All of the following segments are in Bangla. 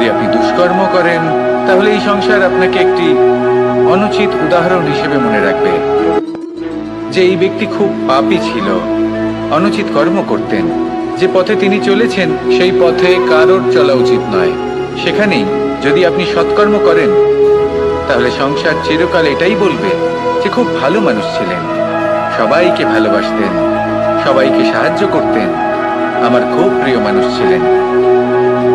যদি আপনি দুষ্কর্ম করেন, তাহলে এই সংসার আপনাকে একটি অনুচিত উদাহরণ হিসেবে মনে রাখবে। যে এই ব্যক্তি খুব পাপী ছিল, অনুচিত কর্ম করতেন, যে পথে তিনি চলেছেন, সেই পথে কারোর চলা উচিত নয়। সেখানেই যদি আপনি সৎকর্ম করেন, তাহলে সংসার চিরকাল এটাই বলবে যে খুব ভালো মানুষ ছিলেন। সবাইকে ভালোবাসতেন, সবাইকে সাহায্য করতেন। আমার খুব প্রিয় মানুষ ছিলেন।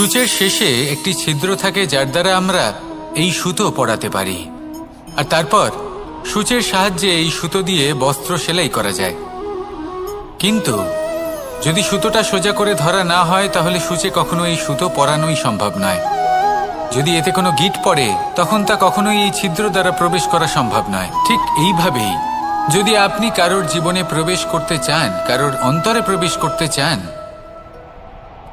সূচের শেষে একটি ছিদ্র থাকে যার দ্বারা আমরা এই সুতো পড়াতে পারি। আর তারপর সূচের সাহায্যে এই সুতো দিয়ে বস্ত্র সেলাই করা যায়। কিন্তু যদি সুতোটা সোজা করে ধরা না হয়, তাহলে সূচে কখনো এই সুতো পরানোই সম্ভব নয়। যদি এতে কোনো গিট পড়ে, তখন তা কখনোই এই ছিদ্র দ্বারা প্রবেশ করা সম্ভব নয়। ঠিক এইভাবেই যদি আপনি কারোর জীবনে প্রবেশ করতে চান, কারোর অন্তরে প্রবেশ করতে চান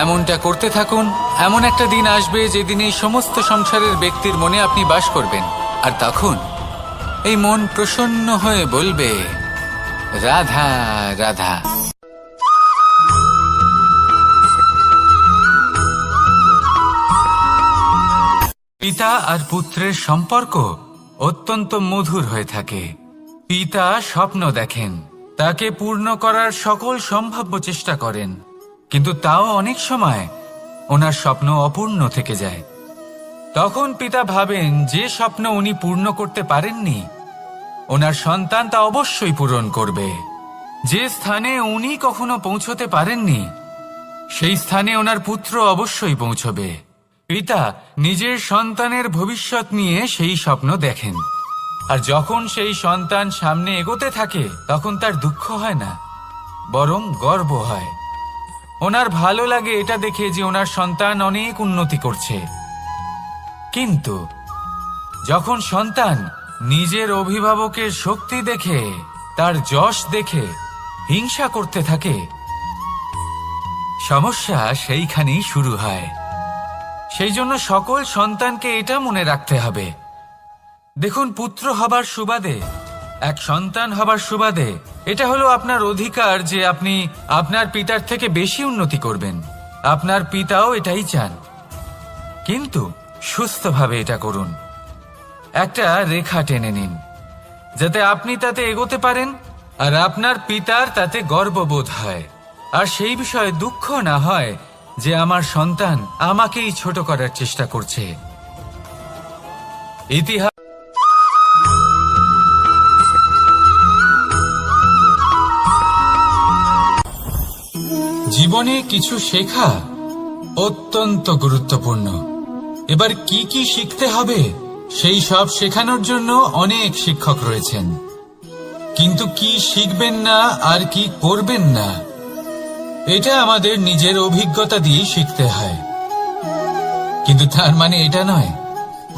এমনটা করতে থাকুন, এমন একটা দিন আসবে যেদিন এই সমস্ত সংসারের ব্যক্তির মনে আপনি বাস করবেন। আর তখন এই মন প্রসন্ন হয়ে বলবে, রাধা রাধা। পিতা আর পুত্রের সম্পর্ক অত্যন্ত মধুর হয়ে থাকে। পিতা স্বপ্ন দেখেন, তাকে পূর্ণ করার সকল সম্ভাব্য চেষ্টা করেন। কিন্তু তাও অনেক সময় ওনার স্বপ্ন অপূর্ণ থেকে যায়। তখন পিতা ভাবেন যে স্বপ্ন উনি পূর্ণ করতে পারেননি, ওনার সন্তান তা অবশ্যই পূরণ করবে। যে স্থানে উনি কখনো পৌঁছতে পারেননি, সেই স্থানে ওনার পুত্র অবশ্যই পৌঁছবে। পিতা নিজের সন্তানের ভবিষ্যৎ নিয়ে সেই স্বপ্ন দেখেন। আর যখন সেই সন্তান সামনে এগোতে থাকে, তখন তার দুঃখ হয় না, বরং গর্ব হয়। ওনার ভালো লাগে এটা দেখে যে ওনার সন্তান অনেক উন্নতি করছে। কিন্তু যখন সন্তান নিজের অভিভাবকের শক্তি দেখে, তার যশ দেখে, হিংসা করতে থাকে, সমস্যা সেইখানেই শুরু হয়। সেই জন্য সকল সন্তানকে এটা মনে রাখতে হবে। দেখুন, পুত্র হবার সুবাদে, এক সন্তান হবার সুবাদে এটা হলো আপনার অধিকার যে আপনি আপনার পিতার থেকে বেশি উন্নতি করবেন। আপনার পিতাও এটাই চান। কিন্তু সুস্থভাবে এটা করুন। একটা রেখা টেনে নিন, যাতে আপনি তাতে এগোতে পারেন আর আপনার পিতার তাতে গর্ববোধ হয়। আর সেই বিষয়ে দুঃখ না হয় যে আমার সন্তান আমাকেই ছোট করার চেষ্টা করছে। ইতিহাস জীবনে কিছু শেখা অত্যন্ত গুরুত্বপূর্ণ। এবার কি কি শিখতে হবে, সেই সব শেখানোর জন্য অনেক শিক্ষক রয়েছেন। কিন্তু কি শিখবেন না, আর কি করবেন না, এটা আমাদের নিজের অভিজ্ঞতা দিয়ে শিখতে হয়। কিন্তু তার মানে এটা নয়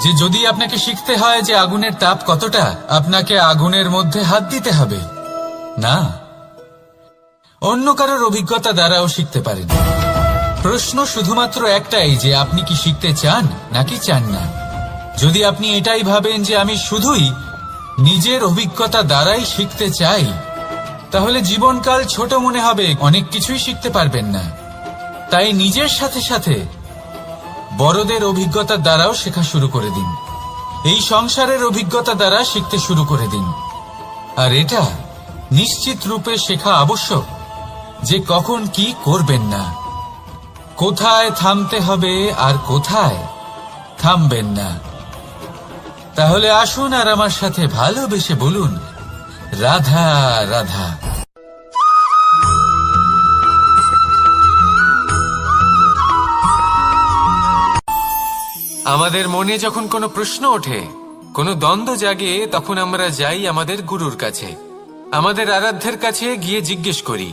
যে যদি আপনাকে শিখতে হয় যে আগুনের তাপ কতটা, আপনাকে আগুনের মধ্যে হাত দিতে হবে। না। অন্য কারোর অভিজ্ঞতা দ্বারাও শিখতে পারেন। প্রশ্ন শুধুমাত্র একটাই যে আপনি কি শিখতে চান নাকি চান না? যদি আপনি এটাই ভাবেন যে আমি শুধুই নিজের অভিজ্ঞতা দ্বারাই শিখতে চাই, তাহলে জীবনকাল ছোট মনে হবে, অনেক কিছুই শিখতে পারবেন না। তাই নিজের সাথে সাথে বড়দের অভিজ্ঞতার দ্বারাও শেখা শুরু করে দিন। এই সংসারের অভিজ্ঞতা দ্বারা শিখতে শুরু করে দিন। আর এটা নিশ্চিত রূপে শেখা আবশ্যক। যে কখন কি করবেন না। কোথায় থামতে হবে আর কোথায় থামবেন না। তাহলে আসুন আর আমার সাথে ভালোবেসে বলুন, রাধা রাধা। আমাদের মনে যখন কোনো প্রশ্ন ওঠে, কোনো দ্বন্দ্ব জাগে, তখন আমরা যাই আমাদের গুরুর কাছে। আমাদের আরাধ্যের কাছে গিয়ে জিজ্ঞেস করি।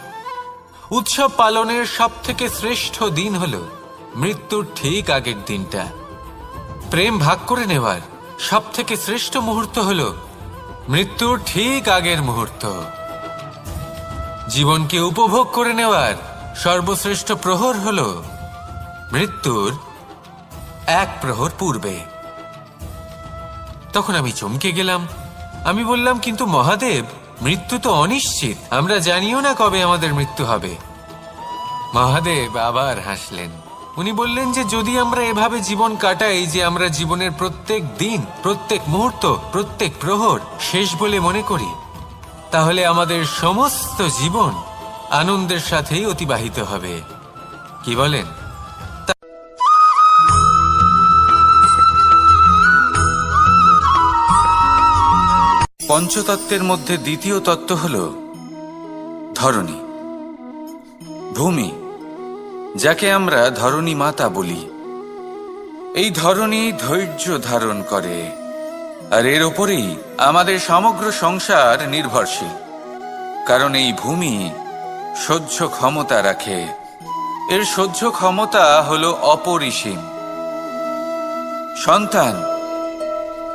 উৎসব পালনের সব থেকে শ্রেষ্ঠ দিন হল মৃত্যুর ঠিক আগের দিনটা। প্রেম ভাগ করে নেওয়ার সব থেকে শ্রেষ্ঠ মুহূর্ত হল মৃত্যুর ঠিক আগের মুহূর্ত। জীবনকে উপভোগ করে নেওয়ার সর্বশ্রেষ্ঠ প্রহর হল মৃত্যুর এক প্রহর পূর্বে। তখন আমি চমকে গেলাম। আমি বললাম, কিন্তু মহাদেব মৃত্যু তো অনিশ্চিত। আমরা জানিও না কবে আমাদের মৃত্যু হবে। মহাদেব আবার হাসলেন। উনি বললেন যে, যদি আমরা এভাবে জীবন কাটাই যে, আমরা জীবনের প্রত্যেক দিন, প্রত্যেক মুহূর্ত, প্রত্যেক প্রহর শেষ বলে মনে করি, তাহলে আমাদের সমস্ত জীবন আনন্দের সাথেই অতিবাহিত হবে। কি বলেন? পঞ্চতত্ত্বের মধ্যে দ্বিতীয় তত্ত্ব হল ধরণী, ভূমি, যাকে আমরা ধরণী মাতা বলি। এই ধরণী ধৈর্য ধারণ করে, আর এর ওপরেই আমাদের সমগ্র সংসার নির্ভরশীল, কারণ এই ভূমি সহ্য ক্ষমতা রাখে। এর সহ্য ক্ষমতা হল অপরিসীম। সন্তান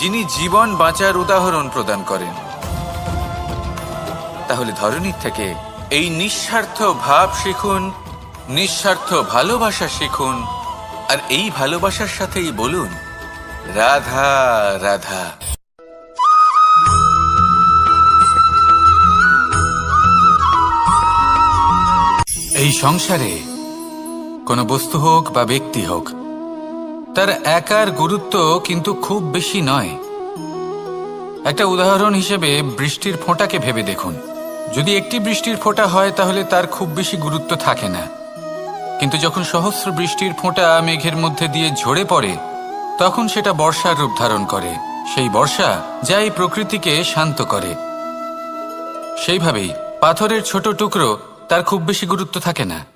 যিনি জীবন বাঁচার উদাহরণ প্রদান করেন। তাহলে ধরনীর থেকে এই নিঃস্বার্থ ভাব শিখুন, নিঃস্বার্থ ভালোবাসা শিখুন, আর এই ভালোবাসার সাথেই বলুন, রাধা রাধা। এই সংসারে কোনো বস্তু হোক বা ব্যক্তি হোক তার একার গুরুত্ব কিন্তু খুব বেশি নয়। একটা উদাহরণ হিসেবে বৃষ্টির ফোঁটাকে ভেবে দেখুন। যদি একটি বৃষ্টির ফোঁটা হয়, তাহলে তার খুব বেশি গুরুত্ব থাকে না। কিন্তু যখন সহস্র বৃষ্টির ফোঁটা মেঘের মধ্যে দিয়ে ঝরে পড়ে, তখন সেটা বর্ষার রূপ ধারণ করে। সেই বর্ষা যা এই প্রকৃতিকে শান্ত করে। সেইভাবেই পাথরের ছোট টুকরো তার খুব বেশি গুরুত্ব থাকে না।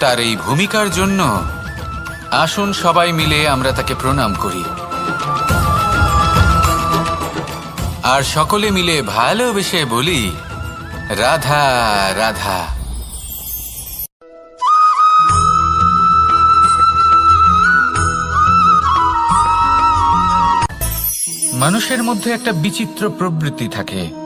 তার এই ভূমিকার জন্য আসুন সবাই মিলে আমরা তাকে প্রণাম করি। আর সকলে মিলে ভালোবেসে বলি, রাধা রাধা। মানুষের মধ্যে একটা বিচিত্র প্রবৃত্তি থাকে।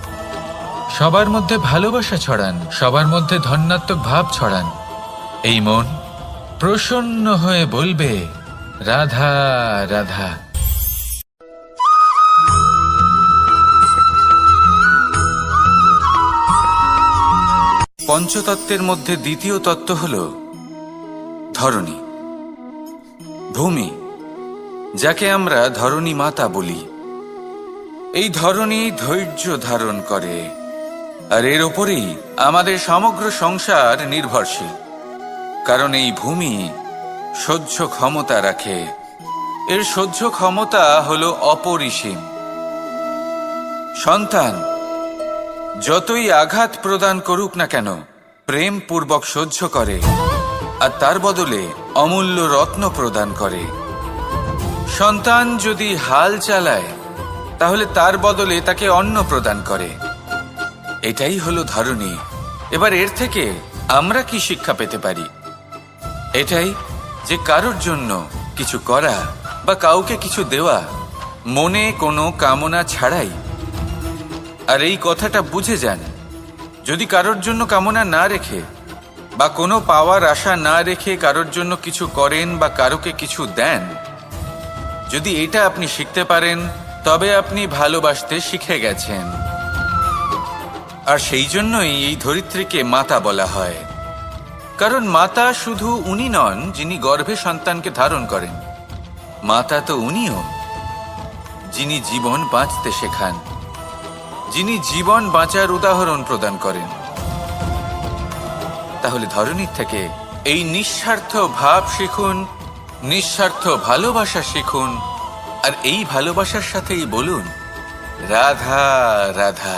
সবার মধ্যে ভালোবাসা ছড়ান, সবার মধ্যে ধন্যাত্মক ভাব ছড়ান। এই মন প্রসন্ন হয়ে বলবে, রাধা রাধা। পঞ্চতত্ত্বের মধ্যে দ্বিতীয় তত্ত্ব হল ধরণী। ভূমি, যাকে আমরা ধরণী মাতা বলি। এই ধরণী ধৈর্য ধারণ করে। আর এর ওপরেই আমাদের সমগ্র সংসার নির্ভরশীল। কারণ এই ভূমি সহ্য ক্ষমতা রাখে। এর সহ্য ক্ষমতা হল অপরিসীম। সন্তান, যতই আঘাত প্রদান করুক না কেন প্রেম পূর্বক সহ্য করে আর তার বদলে অমূল্য রত্ন প্রদান করে। সন্তান যদি হাল চালায়, তাহলে তার বদলে তাকে অন্ন প্রদান করে। এটাই হলো ধারণী। এবার এর থেকে আমরা কি শিক্ষা পেতে পারি? এটাই যে কারোর জন্য কিছু করা বা কাউকে কিছু দেওয়া মনে কোনো কামনা ছাড়াই। আর এই কথাটা বুঝে যান, যদি কারোর জন্য কামনা না রেখে বা কোনো পাওয়ার আশা না রেখে কারোর জন্য কিছু করেন বা কারোকে কিছু দেন, যদি এটা আপনি শিখতে পারেন, তবে আপনি ভালোবাসতে শিখে গেছেন। আর সেই জন্যই এই ধরিত্রীকে মাতা বলা হয়। কারণ মাতা শুধু উনি নন, যিনি গর্ভে সন্তানকে ধারণ করেন। মাতা তো উনিও, যিনি জীবন বাঁচতে শেখান, যিনি জীবন বাঁচার উদাহরণ প্রদান করেন। তাহলে ধরনীর থেকে এই নিঃস্বার্থ ভাব শিখুন, নিঃস্বার্থ ভালোবাসা শিখুন, আর এই ভালোবাসার সাথেই বলুন, রাধা রাধা।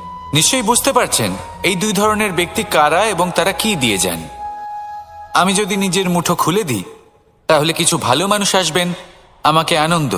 নিশ্চয়ই বুঝতে পারছেন এই দুই ধরনের ব্যক্তি কারা এবং তারা কি দিয়ে যান। আমি যদি নিজের মুঠো খুলে দিই, তাহলে কিছু ভালো মানুষ আসবেন, আমাকে আনন্দ।